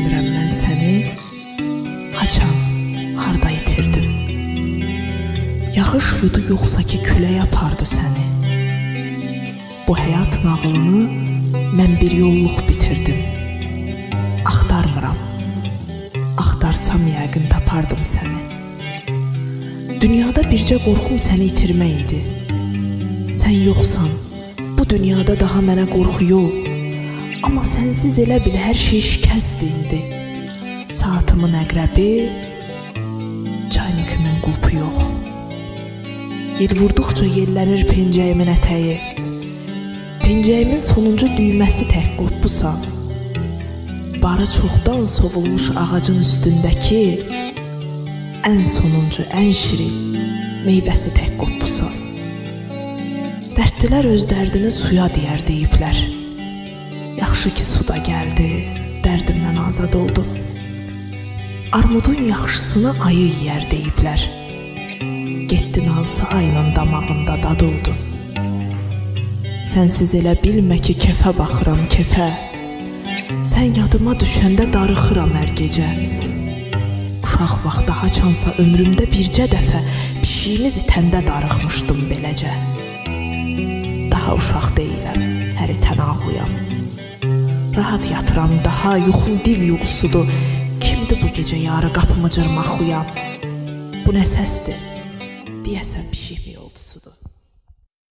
bilmirəm mən səni. Haçan harda itirdim? Yağış yudu yoxsa ki küləyə apardı səni. Bu həyat nağılını mən bir yolluq bitirdim. Axtarmıram. Axtarsam yəqin tapardım səni. Dünyada bircə qorxum səni itirmək idi. Sən yoxsan. Bu dünyada daha mənə qorxu yox. Amma sənsiz elə bil hər şey şikəst indi. Saatımın əqrəbi, çaynikimin qulpu yox. Yel vurduqca yellənir pencəyimin ətəyi. Pencəyimin sonuncu düyməsi tək qopbusan. Barı çoxdan sovulmuş ağacın üstündəki ən sonuncu, ən şirin meyvəsi tək qopbusan. Dərdlilər öz dərdini suya deyər deyiblər. Yaxşı ki suda gəldi, dərdimdən azad oldum. Armudun yaxşısını ayı yeyər deyiblər. Getdin hansı ayının damağında dad oldun. Sənsiz elə bilmə ki kefə baxıram kefə. Sən yadıma düşəndə darıxıram hər gecə. Uşaq vaxtı haçansa ömrümdə bircə dəfə pişiyimiz itəndə darıxmışdım beləcə. Daha uşaq deyiləm. Rahat yatıram, daha yuxum div yuxusudur. Kimdir bu gecə yarı qapımı cırmaqlayan? Bu nə səsdir? Deyəsən pişik.